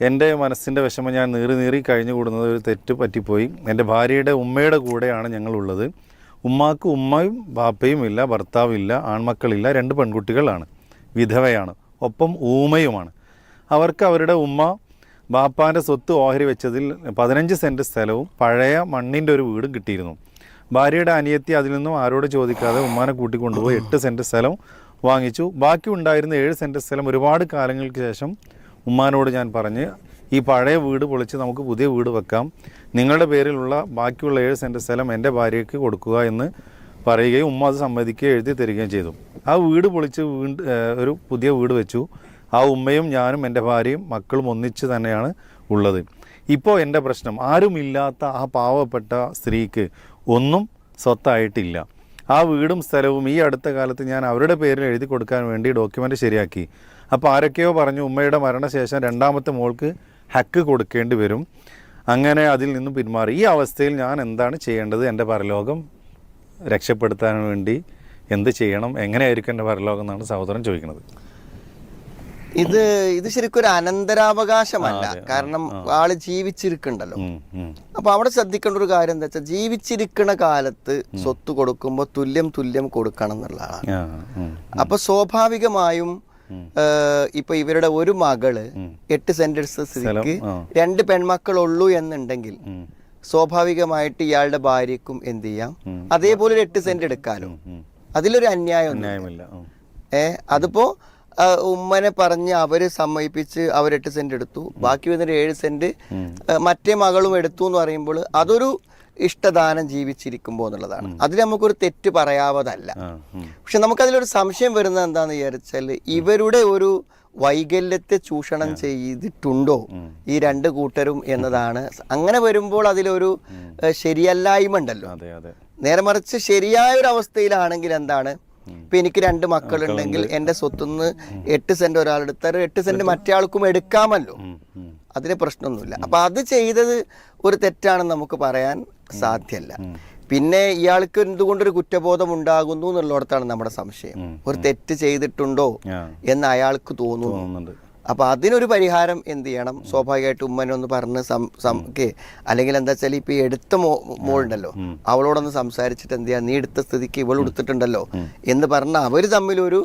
എന്റെ മനസ്സിന്റെ വിഷമം ഞാൻ നീറി നീറി കഴിഞ്ഞു കൂടുന്നത് ഒരു തെറ്റ് പറ്റിപ്പോയി. എന്റെ ഭാര്യയുടെ ഉമ്മയുടെ കൂടെയാണ് ഞങ്ങളുള്ളത്. ഉമ്മാക്ക് ഉമ്മയും ബാപ്പയും ഇല്ല ഭർത്താവില്ല ആൺമക്കളില്ല രണ്ട് പെൺകുട്ടികളാണ്. വിധവയാണ്. ഒപ്പം ഊമയുമാണ്. അവർക്ക് അവരുടെ ഉമ്മ ബാപ്പാന്റെ സ്വത്ത് ഓഹരി വെച്ചതിൽ പതിനഞ്ച് സെന്റ് സ്ഥലവും പഴയ മണ്ണിന്റെ ഒരു വീടും കിട്ടിയിരുന്നു. ഭാര്യയുടെ അനിയത്തി അതിൽ നിന്നും ആരോട് ചോദിക്കാതെ ഉമ്മാനെ കൂട്ടിക്കൊണ്ടുപോയി എട്ട് സെന്റ് സ്ഥലം വാങ്ങിച്ചു. ബാക്കി ഉണ്ടായിരുന്ന ഏഴ് സെന്റ് സ്ഥലം ഒരുപാട് കാലങ്ങൾക്ക് ശേഷം ഉമ്മാനോട് ഞാൻ പറഞ്ഞ് ഈ പഴയ വീട് പൊളിച്ച് നമുക്ക് പുതിയ വീട് വെക്കാം. നിങ്ങളുടെ പേരിലുള്ള ബാക്കിയുള്ള ഏഴ് സെന്റ് സ്ഥലം എന്റെ ഭാര്യയ്ക്ക് കൊടുക്കുക എന്ന് പറയുകയും ഉമ്മ അത് സമ്മതിക്കുകയും എഴുതി തരികയും ചെയ്തു. ആ വീട് പൊളിച്ച് വീണ്ട് ഒരു പുതിയ വീട് വെച്ചു. ആ ഉമ്മയും ഞാനും എന്റെ ഭാര്യയും മക്കളും ഒന്നിച്ച് തന്നെയാണ് ഉള്ളത്. ഇപ്പോൾ എന്റെ പ്രശ്നം ആരുമില്ലാത്ത ആ പാവപ്പെട്ട സ്ത്രീക്ക് ഒന്നും സ്വത്തായിട്ടില്ല. ആ വീടും സ്ഥലവും ഈ അടുത്ത കാലത്ത് ഞാൻ അവരുടെ പേരിൽ എഴുതി കൊടുക്കാൻ വേണ്ടി ഡോക്യുമെന്റ് ശരിയാക്കി. അപ്പോൾ ആരൊക്കെയോ പറഞ്ഞു ഉമ്മയുടെ മരണശേഷം രണ്ടാമത്തെ മോൾക്ക് ഹക്ക് കൊടുക്കേണ്ടി വരും. അങ്ങനെ അതിൽ നിന്നും പിന്മാറി. ഈ അവസ്ഥയിൽ ഞാൻ എന്താണ് ചെയ്യേണ്ടത്? എന്റെ പരലോകം രക്ഷപ്പെടുത്താൻ വേണ്ടി എന്ത് ചെയ്യണം? എങ്ങനെയായിരിക്കും എന്റെ പരലോകം? എന്നാണ് സഹോദരൻ ചോദിക്കുന്നത്. ഇത് ഇത് ശരിക്കും ഒരു അനന്തരാവകാശമല്ല. കാരണം ആൾ ജീവിച്ചിരിക്കണ്ടല്ലോ. അപ്പൊ അവിടെ ശ്രദ്ധിക്കേണ്ട ഒരു കാര്യം എന്താ വെച്ചാൽ ജീവിച്ചിരിക്കുന്ന കാലത്ത് സ്വത്ത് കൊടുക്കുമ്പോൾ തുല്യം തുല്യം കൊടുക്കണം എന്നുള്ളതാണ് അപ്പൊ സ്വാഭാവികമായും ഇപ്പൊ ഇവരുടെ ഒരു മകൾ എട്ട് സെന്റ് സ്ഥിതിക്ക്. രണ്ട് പെൺമക്കളുള്ളൂ എന്നുണ്ടെങ്കിൽ സ്വാഭാവികമായിട്ട് ഇയാളുടെ ഭാര്യക്കും എന്ത് ചെയ്യാം? അതേപോലെ ഒരു എട്ട് സെന്റ് എടുക്കാലോ. അതിലൊരു അന്യായം ഏഹ് അതിപ്പോ ഉമ്മനെ പറഞ്ഞ് അവർ സമ്മതിപ്പിച്ച് അവർ എട്ട് സെന്റ് എടുത്തു. ബാക്കി വന്നൊരു ഏഴ് സെന്റ് മറ്റേ മകളും എടുത്തു എന്ന് പറയുമ്പോൾ അതൊരു ഇഷ്ടദാനം ജീവിച്ചിരിക്കുമ്പോൾ എന്നുള്ളതാണ്. അതിൽ നമുക്കൊരു തെറ്റ് പറയാവതല്ല. പക്ഷെ നമുക്കതിലൊരു സംശയം വരുന്നത് എന്താന്ന് വിചാരിച്ചാൽ ഇവരുടെ ഒരു വൈകല്യത്തെ ചൂഷണം ചെയ്തിട്ടുണ്ടോ ഈ രണ്ട് കൂട്ടരും എന്നതാണ്. അങ്ങനെ വരുമ്പോൾ അതിലൊരു ശരിയല്ലായ്മ ഉണ്ടല്ലോ. നേരെ മറിച്ച് ശരിയായ ഒരു അവസ്ഥയിലാണെങ്കിൽ എന്താണ്? ഇപ്പൊ എനിക്ക് രണ്ട് മക്കളുണ്ടെങ്കിൽ എന്റെ സ്വത്തുനിന്ന് എട്ട് സെന്റ് ഒരാളെടുത്താൽ എട്ട് സെന്റ് മറ്റേ ആൾക്കും എടുക്കാമല്ലോ. അതിന് പ്രശ്നമൊന്നുമില്ല. അപ്പൊ അത് ചെയ്തത് ഒരു തെറ്റാണെന്ന് നമുക്ക് പറയാൻ സാധ്യമല്ല. പിന്നെ ഇയാൾക്ക് എന്തുകൊണ്ടൊരു കുറ്റബോധം ഉണ്ടാകുന്നു എന്നുള്ളിടത്താണ് നമ്മുടെ സംശയം. ഒരു തെറ്റ് ചെയ്തിട്ടുണ്ടോ എന്ന് അയാൾക്ക് തോന്നുന്നു. തോന്നുന്നുണ്ട്. അപ്പൊ അതിനൊരു പരിഹാരം എന്ത് ചെയ്യണം? സ്വാഭാവികമായിട്ട് ഉമ്മനൊന്ന് പറഞ്ഞ് സം സം അല്ലെങ്കിൽ എന്താ വെച്ചാൽ ഇപ്പൊ ഈ എടുത്ത മോ മോളുണ്ടല്ലോ. അവളോടൊന്ന് സംസാരിച്ചിട്ട് എന്ത് ചെയ്യാ? നീ എടുത്ത സ്ഥിതിക്ക് ഇവൾ എടുത്തിട്ടുണ്ടല്ലോ എന്ന് പറഞ്ഞ അവർ തമ്മിലൊരു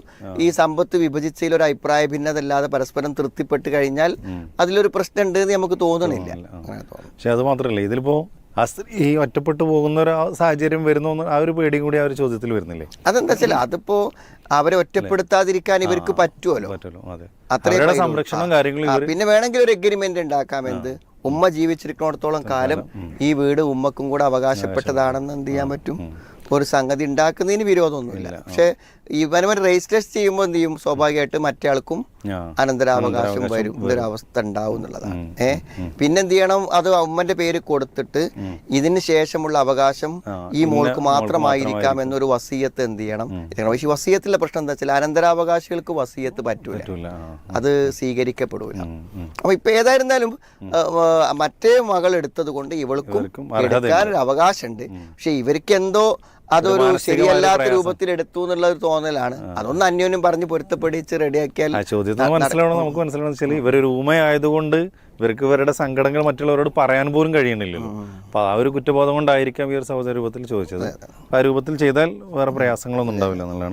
ഈ സമ്പത്ത് വിഭജിച്ചതിൽ ഒരു അഭിപ്രായ ഭിന്നതല്ലാതെ പരസ്പരം തൃപ്തിപ്പെട്ട് കഴിഞ്ഞാൽ അതിലൊരു പ്രശ്നം ഉണ്ട് എന്ന് നമുക്ക് തോന്നണില്ല. പക്ഷെ അത് മാത്രമല്ല ഇതിലിപ്പോ ആ സ്ത്രീ ഈ ഒറ്റപ്പെട്ടു പോകുന്ന ഒരു സാഹചര്യം വരുന്നു ആ ഒരു പേടിയും കൂടി ആ ഒരു ചോദ്യത്തിൽ വരുന്നില്ലേ? അതെന്താ വെച്ചാൽ അതിപ്പോ അവരെ ഒറ്റപ്പെടുത്താതിരിക്കാൻ ഇവർക്ക് പറ്റുമല്ലോ പറ്റുമല്ലോ അതെ. അത്രയും. സംരക്ഷണം കാര്യങ്ങളും പിന്നെ വേണമെങ്കിൽ ഒരു എഗ്രിമെന്റ് ഉണ്ടാക്കാം. എന്ത്? ഉമ്മ ജീവിച്ചിരിക്കുന്നിടത്തോളം കാലം ഈ വീട് ഉമ്മക്കും കൂടെ അവകാശപ്പെട്ടതാണെന്ന് എന്ത് ചെയ്യാൻ പറ്റും? ഒരു സംഗതി ഉണ്ടാക്കുന്നതിന് വിരോധമൊന്നുമില്ല. പക്ഷെ ഇവനവൻ രജിസ്റ്റേഴ്സ് ചെയ്യുമ്പോൾ എന്ത് ചെയ്യും? സ്വാഭാവികമായിട്ട് മറ്റേ ആൾക്കും അനന്തരാവകാശം വരും ഒരു അവസ്ഥ ഉണ്ടാവും എന്നുള്ളതാണ്. ഏഹ് പിന്നെ എന്ത് ചെയ്യണം അത് അമ്മന്റെ പേര് കൊടുത്തിട്ട് ഇതിന് ശേഷമുള്ള അവകാശം ഈ മോൾക്ക് മാത്രമായിരിക്കാം എന്നൊരു വസീയത്ത് എന്ത് ചെയ്യണം പക്ഷെ വസീയത്തിലെ പ്രശ്നം എന്താ വെച്ചാൽ അനന്തരാവകാശികൾക്ക് വസീയത്ത് പറ്റൂല. അത് സ്വീകരിക്കപ്പെടൂല. അപ്പൊ ഇപ്പൊ ഏതായിരുന്നാലും മറ്റേ മകൾ എടുത്തത് കൊണ്ട് ഇവൾക്കും ഒരു അവകാശമുണ്ട് പക്ഷെ ഇവർക്ക് എന്തോ അതൊരു ശരിയല്ലാത്ത രൂപത്തിൽ എടുത്തു എന്നുള്ള ഒരു തോന്നലാണ്. അതൊന്ന് അന്യോന്യം പറഞ്ഞ് പൊരുത്തപ്പെടിച്ച് റെഡിയാക്കിയാൽ ചോദ്യത്തിന് മനസ്സിലാവണം നമുക്ക് മനസ്സിലാവണം. വെച്ചാൽ ഇവരൊരു ഊമയായതുകൊണ്ട് ഇവർക്ക് ഇവരുടെ സങ്കടങ്ങൾ മറ്റുള്ളവരോട് പറയാൻ പോലും കഴിയണില്ലല്ലോ. അപ്പൊ ആ ഒരു കുറ്റബോധം കൊണ്ടായിരിക്കാം ഈ ഒരു സഹോദര രൂപത്തിൽ ചോദിച്ചത്. ആ രൂപത്തിൽ ചെയ്താൽ വേറെ പ്രയാസങ്ങളൊന്നും ഉണ്ടാവില്ല എന്നുള്ളതാണ്.